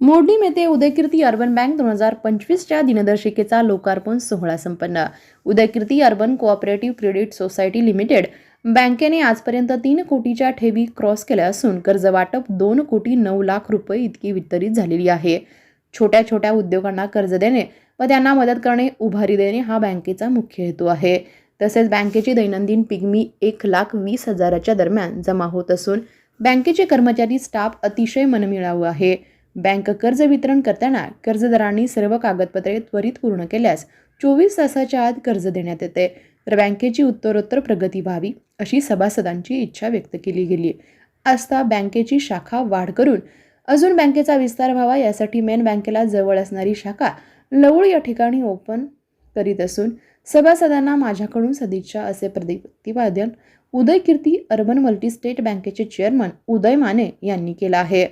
मोडणीम येथे उदयकीर्ती urban bank दोन हजार पंचवीसच्या दिनदर्शिकेचा लोकार्पण सोहळा संपन्न. Udaykirti urban cooperative credit society limited बँकेने आजपर्यंत तीन कोटीच्या ठेवी क्रॉस केल्या असून कर्ज वाटप दोन कोटी नऊ लाख रुपये इतकी वितरित झालेली आहे. छोट्या छोट्या उद्योगांना कर्ज देणे व त्यांना मदत करणे उभारी देणे हा बँकेचा मुख्य हेतू आहे. तसेच बँकेची दैनंदिन पिगमी एक लाख वीस हजाराच्या दरम्यान जमा होत असून बँकेचे कर्मचारी स्टाफ अतिशय मनमिळावू आहे. बँक कर्ज वितरण करताना कर्जदारांनी सर्व कागदपत्रे त्वरित पूर्ण केल्यास चोवीस तासाच्या आत कर्ज देण्यात येते. तर बँकेची उत्तरोत्तर प्रगती व्हावी अशी सभासदांची इच्छा व्यक्त केली गेली. आस्था बँकेची शाखा वाढ करून अजून बँकेचा विस्तार व्हावा यासाठी मेन बँकेला जवळ असणारी शाखा लवळ या ठिकाणी ओपन करीत असून सभासदांना माझ्याकडून सदिच्छा असे प्रतिपादन उदय कीर्ती अर्बन मल्टीस्टेट बँकेचे चेअरमन उदय माने यांनी केलं आहे.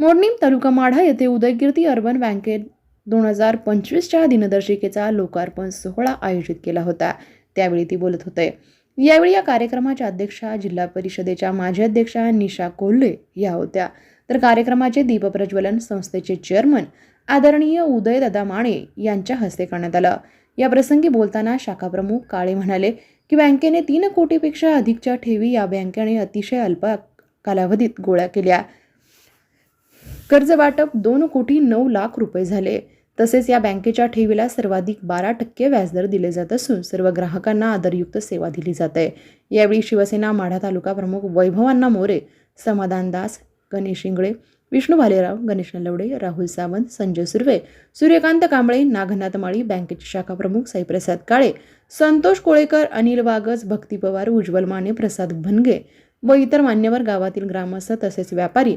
मोडणीम तालुका माढा येथे उदयकीर्ती अर्बन बँकेत दोन हजार पंचवीसच्या दिनदर्शिकेचा लोकार्पण सोहळा आयोजित केला होता. त्यावेळी ती बोलत होते. यावेळी या कार्यक्रमाच्या अध्यक्षा जिल्हा परिषदेच्या माजी अध्यक्षा निशा कोल्हे या होत्या. तर कार्यक्रमाचे दीपप्रज्वलन संस्थेचे चेअरमन आदरणीय उदयदादा माने यांच्या हस्ते करण्यात आलं. या प्रसंगी बोलताना शाखाप्रमुख काळे म्हणाले की बँकेने तीन कोटीपेक्षा अधिकच्या ठेवी या बँकेने अतिशय अल्प कालावधीत गोळ्या केल्या. कर्ज वाटप दोन कोटी नऊ लाख रुपये झाले. तसेच या बँकेच्या ठेवीला सर्वाधिक बारा टक्के व्याजदर दिले जात असून सर्व ग्राहकांना आदरयुक्त सेवा दिली जाते. यावेळी शिवसेना माढा तालुका प्रमुख वैभवांना मोरे समाधान दास गणेश इंगळे विष्णू भालेराव गणेश नलवडे राहुल सावंत संजय सुर्वे सूर्यकांत कांबळे नागनाथ माळी बँकेचे शाखा प्रमुख साईप्रसाद काळे संतोष कोळेकर अनिल वागज भक्ती पवार उज्ज्वल माने प्रसाद भनगे व इतर मान्यवर गावातील ग्रामस्थ तसेच व्यापारी